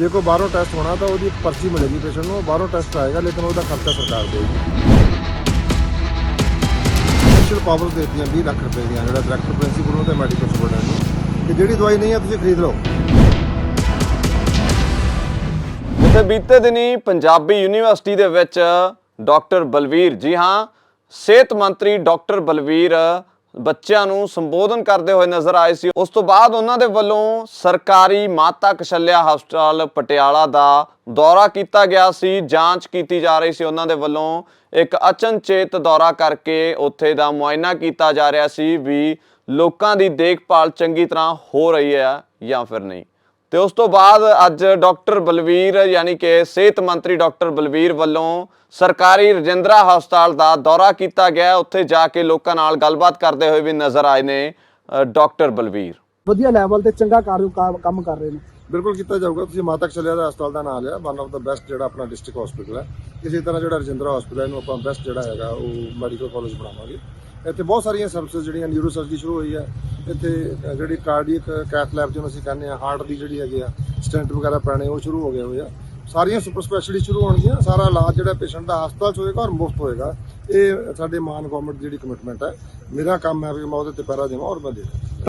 ਜੇ ਕੋਈ ਬਾਹਰੋਂ ਟੈਸਟ ਹੋਣਾ ਤਾਂ ਉਹਦੀ ਪਰਚੀ ਮਿਲੇਗੀ ਪੇਸ਼ੈਂਟ ਨੂੰ ਬਾਹਰੋਂ ਟੈਸਟ ਆਏਗਾ, ਲੇਕਿਨ ਉਹਦਾ ਖਰਚਾ ਸਰਕਾਰ ਦੇਗੀ ਸਪੈਸ਼ਲ ਪਾਵਰ ਦੇਤੀਆਂ 20 ਲੱਖ ਰੁਪਏ ਦੀਆਂ, ਜਿਹੜਾ ਡਾਇਰੈਕਟਰ ਪ੍ਰਿੰਸੀਪਲ ਨੂੰ ਤੇ ਮੈਡੀਕਲ ਸੁਪਰਡੈਂਟ ਨੂੰ। ਕਿ ਜਿਹੜੀ ਦਵਾਈ ਨਹੀਂ ਹੈ, ਤੁਸੀਂ ਖਰੀਦ ਲਓ। ਜਿੱਥੇ ਬੀਤੇ ਦਿਨੀ ਪੰਜਾਬੀ ਯੂਨੀਵਰਸਿਟੀ ਦੇ ਵਿੱਚ ਡਾਕਟਰ ਬਲਵੀਰ, ਜੀ ਹਾਂ, ਸਿਹਤ ਮੰਤਰੀ ਡਾਕਟਰ ਬਲਵੀਰ ਬੱਚਿਆਂ ਨੂੰ ਸੰਬੋਧਨ ਕਰਦੇ ਹੋਏ ਨਜ਼ਰ ਆਏ ਸੀ। ਉਸ ਤੋਂ ਬਾਅਦ ਉਹਨਾਂ ਦੇ ਵੱਲੋਂ ਸਰਕਾਰੀ ਮਾਤਾ ਕਸ਼ਲਿਆ ਹਸਪਤਾਲ ਪਟਿਆਲਾ ਦਾ ਦੌਰਾ ਕੀਤਾ ਗਿਆ ਸੀ। ਜਾਂਚ ਕੀਤੀ ਜਾ ਰਹੀ ਸੀ। ਉਹਨਾਂ ਦੇ ਵੱਲੋਂ ਇੱਕ ਅਚਨਚੇਤ ਦੌਰਾ ਕਰਕੇ ਉੱਥੇ ਦਾ ਮੁਆਇਨਾ ਕੀਤਾ ਜਾ ਰਿਹਾ ਸੀ ਵੀ ਲੋਕਾਂ ਦੀ ਦੇਖਭਾਲ ਚੰਗੀ ਤਰ੍ਹਾਂ ਹੋ ਰਹੀ ਹੈ ਜਾਂ ਫਿਰ ਨਹੀਂ। ਤੇ ਉਸ ਤੋਂ ਬਾਅਦ ਅੱਜ ਡਾਕਟਰ ਬਲਵੀਰ ਯਾਨੀ ਕਿ ਸਿਹਤ ਮੰਤਰੀ ਡਾਕਟਰ ਬਲਵੀਰ ਵੱਲੋਂ ਸਰਕਾਰੀ ਰਜਿੰਦਰਾ ਹਸਪਤਾਲ ਦਾ ਦੌਰਾ ਕੀਤਾ ਗਿਆ। ਉੱਥੇ ਜਾ ਕੇ ਲੋਕਾਂ ਨਾਲ ਗੱਲਬਾਤ ਕਰਦੇ ਹੋਏ ਵੀ ਨਜ਼ਰ ਆਏ ਨੇ ਡਾਕਟਰ ਬਲਵੀਰ। ਵਧੀਆ ਲੈਵਲ ਤੇ ਚੰਗਾ ਕਾਰ- ਕਾ- ਕੰਮ ਕਰ ਰਹੇ ਨੇ। ਬਿਲਕੁਲ ਕੀਤਾ ਜਾਊਗਾ। ਤੁਸੀਂ ਮਾਤਾ ਕਸ਼ਲਿਆ ਦਾ ਹਸਪਤਾਲ ਦਾ ਨਾਮ ਲਿਆ। ਵਨ ਆਫ ਦਾ ਬੈਸਟ ਜਿਹੜਾ ਆਪਣਾ ਡਿਸਟ੍ਰਿਕਟ ਹਸਪੀਟਲ ਹੈ। ਇਸੇ ਤਰ੍ਹਾਂ ਜਿਹੜਾ ਰਜਿੰਦਰਾ ਹਸਪੀਟਲ ਇਹਨੂੰ ਆਪਾਂ ਬੈਸਟ ਜਿਹੜਾ ਹੈਗਾ ਉਹ ਮੈਡੀਕਲ ਕਾਲਜ ਬਣਾਵਾਂਗੇ। ਇੱਥੇ ਬਹੁਤ ਸਾਰੀਆਂ ਸਰਵਿਸਿਜ਼ ਜਿਹੜੀਆਂ ਨਿਊਰੋ ਸਰਜਰੀ ਸ਼ੁਰੂ ਹੋਈ ਹੈ। ਇੱਥੇ ਜਿਹੜੀ ਕਾਰਡੀਅਕ ਕੈਥ ਲੈਬ ਜਿਹਨੂੰ ਅਸੀਂ ਕਹਿੰਦੇ ਆ ਹਾਰਟ ਦੀ ਜਿਹੜੀ ਹੈਗੀ ਆ ਸਟੈਂਟ ਵਗੈਰਾ ਪੈਣੇ, ਉਹ ਸ਼ੁਰੂ ਹੋ ਗਏ ਹੋਏ ਆ। ਸਾਰੀਆਂ ਸੁਪਰ ਸਪੈਸ਼ਲਿਟੀ ਸ਼ੁਰੂ ਹੋਣਗੀਆਂ, ਸਾਰਾ ਇਲਾਜ ਜਿਹੜਾ ਪੇਸ਼ੈਂਟ ਦਾ ਹਸਪਤਾਲ 'ਚ ਹੋਏਗਾ ਔਰ ਮੁਫਤ ਹੋਏਗਾ। ਇਹ ਸਾਡੇ ਮਾਨ ਗਵਰਨਮੈਂਟ ਦੀ ਜਿਹੜੀ ਕਮਿਟਮੈਂਟ ਹੈ। ਮੇਰਾ ਕੰਮ ਹੈ ਵੀ ਮੈਂ ਉਹਦੇ ਤੇ ਪੈਰਾ ਦੇਵਾਂ ਔਰ ਮੈਂ ਦੇ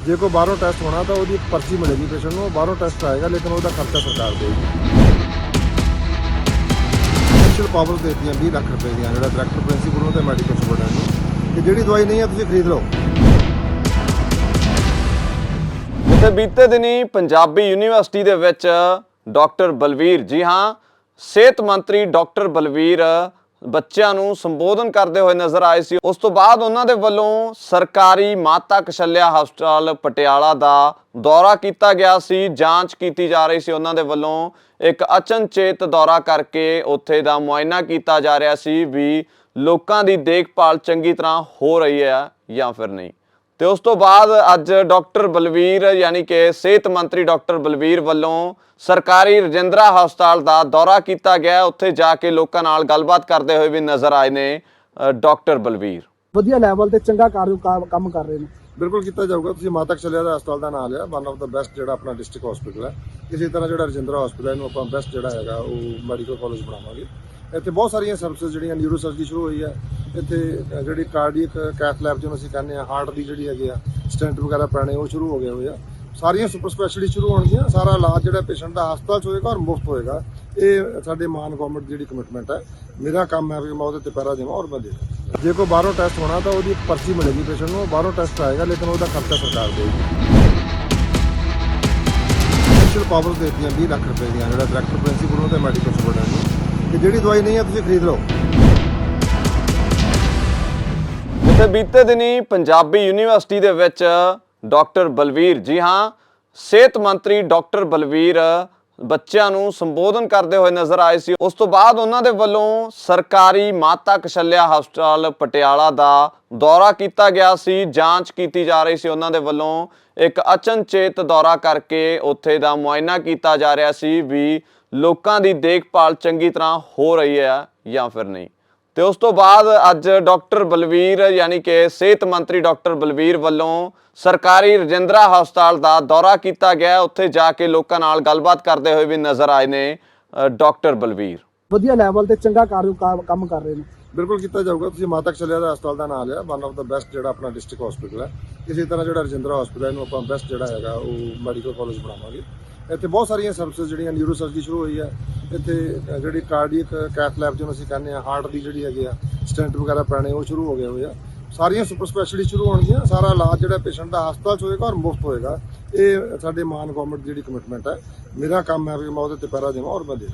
ਜੇ ਕੋਈ ਬਾਹਰੋਂ ਟੈਸਟ ਹੋਣਾ ਤਾਂ ਉਹਦੀ ਪਰਚੀ ਮਿਲੇਗੀ ਪੇਸ਼ੈਂਟ ਨੂੰ ਬਾਹਰੋਂ ਟੈਸਟ ਆਏਗਾ, ਲੇਕਿਨ ਉਹਦਾ ਖਰਚਾ ਸਰਕਾਰ ਦੇਗੀ ਸਪੈਸ਼ਲ ਪਾਵਰ ਦੇਤੀਆਂ 20 ਲੱਖ ਰੁਪਏ ਦੀਆਂ, ਜਿਹੜਾ ਡਾਇਰੈਕਟਰ ਪ੍ਰਿੰਸੀਪਲ ਨੂੰ ਤੇ ਮੈਡੀਕਲ ਸੁਪਰਡੈਂਟ ਨੂੰ। ਕਿ ਜਿਹੜੀ ਦਵਾਈ ਨਹੀਂ ਹੈ, ਤੁਸੀਂ ਖਰੀਦ ਲਓ। ਜਿੱਥੇ ਬੀਤੇ ਦਿਨੀ ਪੰਜਾਬੀ ਯੂਨੀਵਰਸਿਟੀ ਦੇ ਵਿੱਚ ਡਾਕਟਰ ਬਲਵੀਰ, ਜੀ ਹਾਂ, ਸਿਹਤ ਮੰਤਰੀ ਡਾਕਟਰ ਬਲਵੀਰ ਬੱਚਿਆਂ ਨੂੰ ਸੰਬੋਧਨ ਕਰਦੇ ਹੋਏ ਨਜ਼ਰ ਆਏ ਸੀ। ਉਸ ਤੋਂ ਬਾਅਦ ਉਹਨਾਂ ਦੇ ਵੱਲੋਂ ਸਰਕਾਰੀ ਮਾਤਾ ਕਸ਼ਲਿਆ ਹਸਪਤਾਲ ਪਟਿਆਲਾ ਦਾ ਦੌਰਾ ਕੀਤਾ ਗਿਆ ਸੀ, ਜਾਂਚ ਕੀਤੀ ਜਾ ਰਹੀ ਸੀ। ਉਹਨਾਂ ਦੇ ਵੱਲੋਂ ਇੱਕ ਅਚਨਚੇਤ ਦੌਰਾ ਕਰਕੇ ਉੱਥੇ ਦਾ ਮੁਆਇਨਾ ਕੀਤਾ ਜਾ ਰਿਹਾ ਸੀ ਵੀ ਲੋਕਾਂ ਦੀ ਦੇਖਭਾਲ ਚੰਗੀ ਤਰ੍ਹਾਂ ਹੋ ਰਹੀ ਹੈ ਜਾਂ ਫਿਰ ਨਹੀਂ। ਤੇ ਉਸ ਤੋਂ ਬਾਅਦ ਅੱਜ ਡਾਕਟਰ ਬਲਵੀਰ ਯਾਨੀ ਕਿ ਸਿਹਤ ਮੰਤਰੀ ਡਾਕਟਰ ਬਲਵੀਰ ਵੱਲੋਂ ਸਰਕਾਰੀ ਰਜਿੰਦਰਾ ਹਸਪਤਾਲ ਦਾ ਦੌਰਾ ਕੀਤਾ ਗਿਆ। ਉੱਥੇ ਜਾ ਕੇ ਲੋਕਾਂ ਨਾਲ ਗੱਲਬਾਤ ਕਰਦੇ ਹੋਏ ਵੀ ਨਜ਼ਰ ਆਏ ਨੇ ਡਾਕਟਰ ਬਲਵੀਰ। ਵਧੀਆ ਲੈਵਲ ਤੇ ਚੰਗਾ ਕੰਮ ਕਰ ਰਹੇ ਨੇ। ਬਿਲਕੁਲ ਕੀਤਾ ਜਾਊਗਾ। ਤੁਸੀਂ ਮਾਤਾ ਕਸ਼ਲਿਆ ਦਾ ਹਸਪਤਾਲ ਦਾ ਨਾਮ ਲਿਆ। ਵਨ ਆਫ ਦਾ ਬੈਸਟ ਜਿਹੜਾ ਆਪਣਾ ਡਿਸਟ੍ਰਿਕਟ ਹਸਪੀਟਲ ਹੈ। ਇਸੇ ਤਰ੍ਹਾਂ ਜਿਹੜਾ ਰਜਿੰਦਰਾ ਹਸਪੀਟਲ ਇਹਨੂੰ ਆਪਾਂ ਬੈਸਟ ਜਿਹੜਾ ਹੈਗਾ ਉਹ ਮੈਡੀਕਲ ਕਾਲਜ ਬਣਾਵਾਂਗੇ। ਇੱਥੇ ਬਹੁਤ ਸਾਰੀਆਂ ਸਰਵਿਸਿਜ਼ ਜਿਹੜੀਆਂ ਨਿਊਰੋ ਸਰਜਰੀ ਸ਼ੁਰੂ ਹੋਈ ਹੈ। ਇੱਥੇ ਜਿਹੜੀ ਕਾਰਡੀਅਕ ਕੈਥ ਲੈਬ ਜਿਹਨੂੰ ਅਸੀਂ ਕਹਿੰਦੇ ਆ ਹਾਰਟ ਦੀ ਜਿਹੜੀ ਹੈਗੀ ਆ ਸਟੈਂਟ ਵਗੈਰਾ ਪੈਣੇ, ਉਹ ਸ਼ੁਰੂ ਹੋ ਗਏ ਹੋਏ ਆ ਸਾਰੀਆਂ ਸੁਪਰ ਸਪੈਸ਼ਲਿਟੀ ਸ਼ੁਰੂ ਹੋਣਗੀਆਂ, ਸਾਰਾ ਇਲਾਜ ਜਿਹੜਾ ਪੇਸ਼ੈਂਟ ਦਾ ਹਸਪਤਾਲ 'ਚ ਹੋਏਗਾ ਔਰ ਮੁਫਤ ਹੋਏਗਾ। ਇਹ ਸਾਡੇ ਮਾਨ ਗਵਰਨਮੈਂਟ ਦੀ ਜਿਹੜੀ ਕਮਿਟਮੈਂਟ ਹੈ। ਮੇਰਾ ਕੰਮ ਹੈ ਵੀ ਮੈਂ ਉਹਦੇ ਤੇ ਪੈਰਾ ਦੇਵਾਂ ਔਰ ਮੈਂ ਦੇ ਜੇ ਕੋਈ ਬਾਹਰੋਂ ਟੈਸਟ ਹੋਣਾ, ਤਾਂ ਉਹਦੀ ਪਰਚੀ ਮਿਲੇਗੀ ਪੇਸ਼ੈਂਟ ਨੂੰ ਬਾਹਰੋਂ ਟੈਸਟ ਆਏਗਾ, ਲੇਕਿਨ ਉਹਦਾ ਖਰਚਾ ਸਰਕਾਰ ਦੇਗੀ ਸਪੈਸ਼ਲ ਪਾਵਰ ਦੇਤੀਆਂ 20 ਲੱਖ ਰੁਪਏ ਦੀਆਂ, ਜਿਹੜਾ ਡਾਇਰੈਕਟਰ ਪ੍ਰਿੰਸੀਪਲ ਨੂੰ ਤੇ ਮੈਡੀਕਲ ਸੁਪਰਡੈਂਟ ਨੂੰ ਕਿ ਜਿਹੜੀ ਦਵਾਈ ਨਹੀਂ ਹੈ, ਤੁਸੀਂ ਖਰੀਦ ਲਓ। ਜਿੱਥੇ ਬੀਤੇ ਦਿਨੀ ਪੰਜਾਬੀ ਯੂਨੀਵਰਸਿਟੀ ਦੇ ਵਿੱਚ ਡਾਕਟਰ ਬਲਵੀਰ, ਜੀ ਹਾਂ, ਸਿਹਤ ਮੰਤਰੀ ਡਾਕਟਰ ਬਲਵੀਰ ਬੱਚਿਆਂ ਨੂੰ ਸੰਬੋਧਨ ਕਰਦੇ ਹੋਏ ਨਜ਼ਰ ਆਏ ਸੀ। ਉਸ ਤੋਂ ਬਾਅਦ ਉਹਨਾਂ ਦੇ ਵੱਲੋਂ ਸਰਕਾਰੀ ਮਾਤਾ ਕਸ਼ਲਿਆ ਹਸਪਤਾਲ ਪਟਿਆਲਾ ਦਾ ਦੌਰਾ ਕੀਤਾ ਗਿਆ ਸੀ, ਜਾਂਚ ਕੀਤੀ ਜਾ ਰਹੀ ਸੀ। ਉਹਨਾਂ ਦੇ ਵੱਲੋਂ ਇੱਕ ਅਚਨਚੇਤ ਦੌਰਾ ਕਰਕੇ ਉੱਥੇ ਦਾ ਮੁਆਇਨਾ ਕੀਤਾ ਜਾ ਰਿਹਾ ਸੀ ਵੀ ਲੋਕਾਂ ਦੀ ਦੇਖਭਾਲ ਚੰਗੀ ਤਰ੍ਹਾਂ ਹੋ ਰਹੀ ਹੈ ਜਾਂ ਫਿਰ ਨਹੀਂ। ਤੇ ਉਸ ਤੋਂ ਬਾਅਦ ਅੱਜ ਡਾਕਟਰ ਬਲਵੀਰ ਯਾਨੀ ਕਿ ਸਿਹਤ ਮੰਤਰੀ ਡਾਕਟਰ ਬਲਵੀਰ ਵੱਲੋਂ ਸਰਕਾਰੀ ਰਜਿੰਦਰਾ ਹਸਪਤਾਲ ਦਾ ਦੌਰਾ ਕੀਤਾ ਗਿਆ। ਉੱਥੇ ਜਾ ਕੇ ਲੋਕਾਂ ਨਾਲ ਗੱਲਬਾਤ ਕਰਦੇ ਹੋਏ ਵੀ ਨਜ਼ਰ ਆਏ ਨੇ ਡਾਕਟਰ ਬਲਵੀਰ। ਵਧੀਆ ਲੈਵਲ ਤੇ ਚੰਗਾ ਕੰਮ ਕਰ ਰਹੇ ਨੇ। ਬਿਲਕੁਲ ਕੀਤਾ ਜਾਊਗਾ। ਤੁਸੀਂ ਮਾਤਾ ਕਸ਼ਲਿਆ ਦਾ ਹਸਪਤਾਲ ਦਾ ਨਾਮ ਲਿਆ। ਵਨ ਆਫ ਦਾ ਬੈਸਟ ਜਿਹੜਾ ਆਪਣਾ ਡਿਸਟ੍ਰਿਕਟ ਹਸਪੀਟਲ ਹੈ। ਇਸੇ ਤਰ੍ਹਾਂ ਜਿਹੜਾ ਰਜਿੰਦਰਾ ਹਸਪੀਟਲ ਇਹਨੂੰ ਆਪਾਂ ਬੈਸਟ ਜਿਹੜਾ ਹੈਗਾ ਉਹ ਮੈਡੀਕਲ ਕਾਲਜ ਬਣਾਵਾਂਗੇ। ਇੱਥੇ ਬਹੁਤ ਸਾਰੀਆਂ ਸਰਵਿਸਿਜ਼ ਜਿਹੜੀਆਂ ਨਿਊਰੋ ਸਰਜਰੀ ਸ਼ੁਰੂ ਹੋਈ ਹੈ। ਇੱਥੇ ਜਿਹੜੀ ਕਾਰਡੀਅਕ ਕੈਥ ਲੈਬ ਜਿਹਨੂੰ ਅਸੀਂ ਕਹਿੰਦੇ ਆ ਹਾਰਟ ਦੀ ਜਿਹੜੀ ਹੈਗੀ ਆ ਸਟੈਂਟ ਵਗੈਰਾ ਪੈਣੇ, ਉਹ ਸ਼ੁਰੂ ਹੋ ਗਏ ਹੋਏ ਆ। ਸਾਰੀਆਂ ਸੁਪਰ ਸਪੈਸ਼ਲਿਟੀ ਸ਼ੁਰੂ ਹੋਣਗੀਆਂ, ਸਾਰਾ ਇਲਾਜ ਜਿਹੜਾ ਪੇਸ਼ੈਂਟ ਦਾ ਹਸਪਤਾਲ 'ਚ ਹੋਏਗਾ ਔਰ ਮੁਫਤ ਹੋਏਗਾ। ਇਹ ਸਾਡੇ ਮਾਨ ਗਵਰਨਮੈਂਟ ਦੀ ਜਿਹੜੀ ਕਮਿਟਮੈਂਟ ਹੈ। ਮੇਰਾ ਕੰਮ ਹੈ ਵੀ ਮੈਂ ਉਹਦੇ ਤੇ ਪੈਰਾ ਦੇਵਾਂ ਔਰ ਮੈਂ ਦੇ